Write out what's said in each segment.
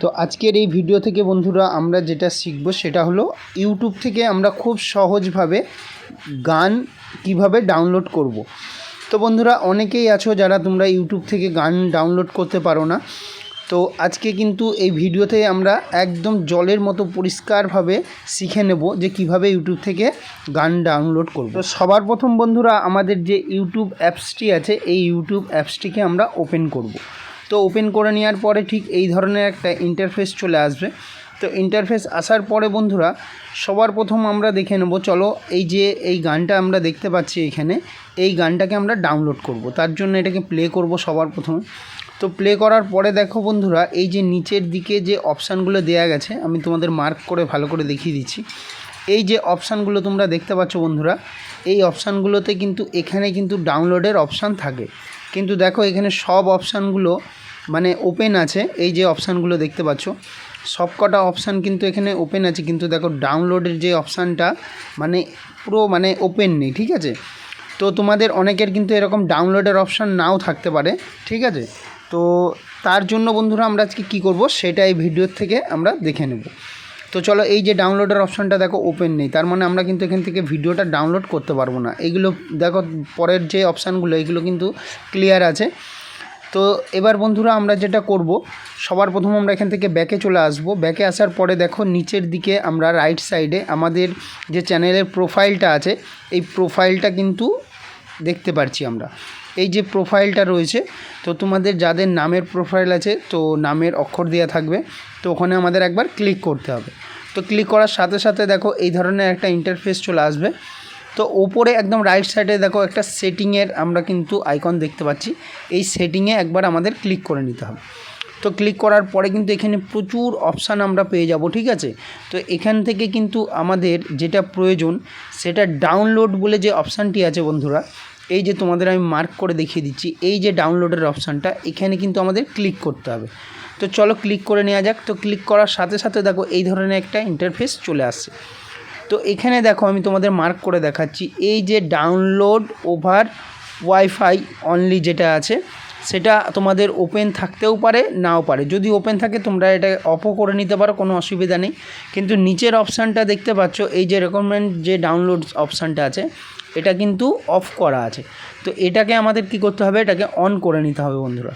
তো আজকের এই ভিডিও থেকে বন্ধুরা আমরা যেটা শিখব সেটা হলো ইউটিউব থেকে আমরা খুব সহজভাবে গান কীভাবে ডাউনলোড করব। তো বন্ধুরা অনেকেই আছো যারা তোমরা ইউটিউব থেকে গান ডাউনলোড করতে পারো না। তো আজকে কিন্তু এই ভিডিওতে আমরা একদম জলের মতো পরিষ্কারভাবে শিখে নেব যে কীভাবে ইউটিউব থেকে গান ডাউনলোড করব। তো সবার প্রথম বন্ধুরা আমাদের যে ইউটিউব অ্যাপসটি আছে, এই ইউটিউব অ্যাপসটিকে আমরা ওপেন করব। তো ওপেন করে নেওয়ার পরে ঠিক এই ধরনের একটা ইন্টারফেস চলে আসবে। তো ইন্টারফেস আসার পরে বন্ধুরা, সবার প্রথম আমরা দেখে নেব, চলো এই যে এই গানটা আমরা দেখতে পাচ্ছি এখানে, এই গানটাকে আমরা ডাউনলোড করব। তার জন্য এটাকে প্লে করব সবার প্রথমে। তো প্লে করার পরে দেখো বন্ধুরা, এই যে নিচের দিকে যে অপশানগুলো দেওয়া গেছে, আমি তোমাদের মার্ক করে ভালো করে দেখিয়ে দিচ্ছি। এই যে অপশানগুলো তোমরা দেখতে পাচ্ছ বন্ধুরা, এই অপশানগুলোতে কিন্তু এখানে কিন্তু ডাউনলোডের অপশান থাকে। কিন্তু দেখো এখানে সব অপশানগুলো মানে ওপেন আছে, এই যে অপশানগুলো দেখতে পাচ্ছ। সব কটা অপশান কিন্তু এখানে ওপেন আছে, কিন্তু দেখো ডাউনলোডের যে অপশানটা মানে পুরো মানে ওপেন নেই, ঠিক আছে? তো তোমাদের অনেকের কিন্তু এরকম ডাউনলোডের অপশান নাও থাকতে পারে, ঠিক আছে? তো তার জন্য বন্ধুরা আমরা আজকে কী করব, সেটা এই ভিডিওর থেকে আমরা দেখে নেব। তো চলো এই যে ডাউনলোডের অপশানটা দেখো ওপেন নেই। তার মানে আমরা কিন্তু এখান থেকে ভিডিওটা ডাউনলোড করতে পারব না। এইগুলো দেখো, পরের যে অপশানগুলো এগুলো কিন্তু ক্লিয়ার আছে। তো এবার বন্ধুরা আমরা যেটা করব, সবার প্রথম আমরা এখান থেকে ব্যাকে চলে আসব। ব্যাকে আসার পরে দেখো, নিচের দিকে আমরা রাইট সাইডে আমাদের যে চ্যানেলের প্রোফাইলটা আছে, এই প্রোফাইলটা কিন্তু দেখতে পারছি আমরা। এই যে প্রোফাইলটা রয়েছে, তো তোমাদের যাদের নামের প্রোফাইল আছে, তো নামের অক্ষর দেওয়া থাকবে, তো ওখানে আমাদের একবার ক্লিক করতে হবে। তো ক্লিক করার সাথে সাথে দেখো এই ধরনের একটা ইন্টারফেস চলে আসবে। তো ওপরে একদম রাইট সাইডে দেখো একটা সেটিংয়ের আমরা কিন্তু আইকন দেখতে পাচ্ছি। এই সেটিংয়ে একবার আমাদের ক্লিক করে নিতে হবে। তো ক্লিক করার পরে কিন্তু এখানে প্রচুর অপশান আমরা পেয়ে যাব, ঠিক আছে? তো এখান থেকে কিন্তু আমাদের যেটা প্রয়োজন, সেটা ডাউনলোড বলে যে অপশানটি আছে বন্ধুরা এই যে তোমাদের আমি মার্ক করে দেখিয়ে দিচ্ছি, এই যে ডাউনলোডের অপশানটা এখানে কিন্তু আমাদের ক্লিক করতে হবে। তো চলো ক্লিক করে নেওয়া যাক। তো ক্লিক করার সাথে সাথে দেখো এই ধরনের একটা ইন্টারফেস চলে আসছে। তো এখানে দেখো আমি তোমাদের মার্ক করে দেখাচ্ছি, এই যে ডাউনলোড ওভার ওয়াইফাই অনলি যেটা আছে, সেটা তোমাদের ওপেন থাকতেও পারে, নাও পারে। যদি ওপেন থাকে, তোমরা এটা অফও করে নিতে পারো, কোনো অসুবিধা নেই। কিন্তু নিচের অপশানটা দেখতে পাচ্ছ, এই যে রেকমেন্ড যে ডাউনলোড অপশানটা আছে এটা কিন্তু অফ করা আছে। তো এটাকে আমাদের কি করতে হবে? এটাকে অন করে নিতে হবে বন্ধুরা।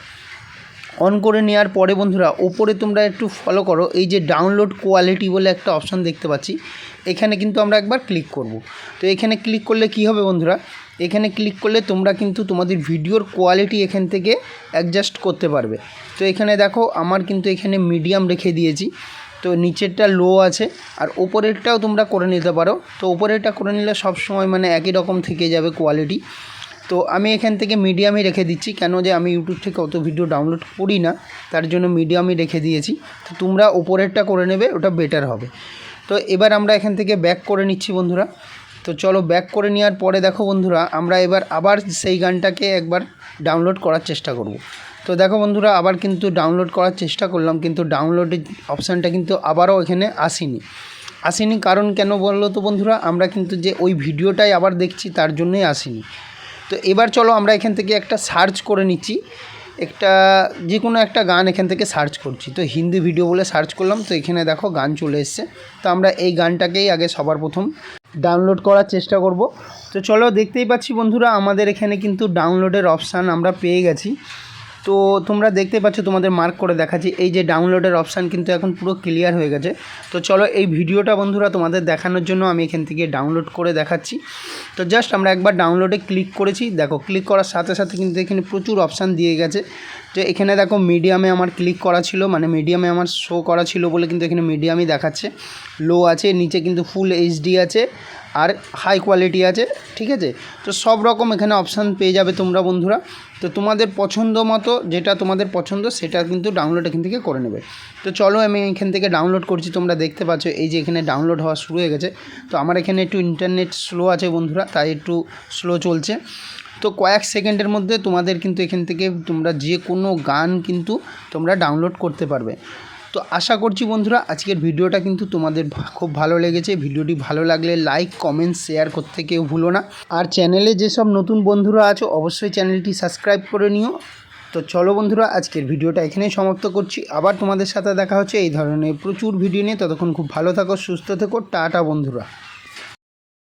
অন করে নেওয়ার পরে বন্ধুরা ওপরে তোমরা একটু ফলো করো। এই যে ডাউনলোড কোয়ালিটি বলে একটা অপশান দেখতে পাচ্ছি, এখানে কিন্তু আমরা একবার ক্লিক করব। তো এখানে ক্লিক করলে কি হবে বন্ধুরা? এখানে ক্লিক করলে তোমরা কিন্তু তোমাদের ভিডিওর কোয়ালিটি এখান থেকে অ্যাডজাস্ট করতে পারবে। তো এখানে দেখো, আমার কিন্তু এখানে মিডিয়াম রেখে দিয়েছি। তো নিচেরটা লো আছে, আর ওপরেরটাও তোমরা করে নিতে পারো। তো ওপরেরটা করে নিলে সব সময় মানে একই রকম থেকে যাবে কোয়ালিটি তো আমি এখান থেকে মিডিয়ামই রেখে দিচ্ছি, কেন যে আমি ইউটিউব থেকে অত ভিডিও ডাউনলোড করি না, তার জন্য মিডিয়ামই রেখে দিয়েছি। তো তোমরা ওপরেরটা করে নেবে, ওটা বেটার হবে। তো এবার আমরা এখান থেকে ব্যাক করে নিচ্ছি বন্ধুরা। তো চলো ব্যাক করে নেওয়ার পরে দেখো বন্ধুরা, আমরা এবার আবার সেই গানটাকে একবার ডাউনলোড করার চেষ্টা করব। তো দেখো বন্ধুরা, আবার কিন্তু ডাউনলোড করার চেষ্টা করলাম, কিন্তু ডাউনলোডের অপশানটা কিন্তু আবারও এখানে আসেনি। আসেনি কারণ কেন বলল তো বন্ধুরা, আমরা কিন্তু যে ওই ভিডিওটাই আবার দেখছি, তার জন্যই আসেনি। তো এবার চলো আমরা এখান থেকে একটা সার্চ করে নিচ্ছি। একটা যে কোনো একটা গান এখান থেকে সার্চ করছি। তো হিন্দি ভিডিও বলে সার্চ করলাম, তো এখানে দেখো গান চলে এসছে। তো আমরা এই গানটাকেই আগে সবার প্রথম ডাউনলোড করার চেষ্টা করব। তো চলো দেখতেই পাচ্ছি বন্ধুরা, আমাদের এখানে কিন্তু ডাউনলোডের অপশান আমরা পেয়ে গেছি। তো তোমরা দেখতে পাচ্ছ, তোমাদের মার্ক করে দেখাচ্ছি। এই যে ডাউনলোডের অপশান কিন্তু এখন পুরো ক্লিয়ার হয়ে গেছে। তো চলো, এই ভিডিওটা বন্ধুরা তোমাদের দেখানোর জন্য আমি এখান থেকে ডাউনলোড করে দেখাচ্ছি। তো জাস্ট আমরা একবার ডাউনলোডে ক্লিক করেছি। দেখো ক্লিক করার সাথে সাথে কিন্তু এখানে প্রচুর অপশান দিয়ে গেছে। যে এখানে দেখো মিডিয়ামে আমার ক্লিক করা ছিল মানে মিডিয়ামে আমার শো করা ছিল বলে কিন্তু এখানে মিডিয়ামই দেখাচ্ছে। লো আছে, নিচে কিন্তু ফুল এইচডি আছে আর হাই কোয়ালিটি আছে, ঠিক আছে? তো সব রকম এখানে অপশান পেয়ে যাবে তোমরা বন্ধুরা। তো তোমাদের পছন্দ মতো যেটা তোমাদের পছন্দ সেটা কিন্তু ডাউনলোড এখান থেকে করে নেবে। তো চলো আমি এখান থেকে ডাউনলোড করছি, তোমরা দেখতে পাচ্ছ এই যে এখানে ডাউনলোড হওয়া শুরু হয়ে গেছে। তো আমার এখানে একটু ইন্টারনেট স্লো আছে বন্ধুরা, তাই একটু স্লো চলছে। তো কয়েক সেকেন্ডের মধ্যে তোমাদের কিন্তু এখান থেকে তোমরা যে কোনো গান কিন্তু তোমরা ডাউনলোড করতে পারবে। তো আশা করছি বন্ধুরা আজকের ভিডিওটা কিন্তু তোমাদের খুব ভালো লেগেছে। ভিডিওটি ভালো লাগলে লাইক কমেন্ট শেয়ার করতে কেউ ভুলো না। আর চ্যানেলে যেসব নতুন বন্ধুরা আছো, অবশ্যই চ্যানেলটি সাবস্ক্রাইব করে নিও। তো চলো বন্ধুরা, আজকের ভিডিওটা এখানেই সমাপ্ত করছি। আবার তোমাদের সাথে দেখা হচ্ছে এই ধরনের প্রচুর ভিডিও নিয়ে। ততক্ষণ খুব ভালো থাকো, সুস্থ থেকো। টাটা বন্ধুরা।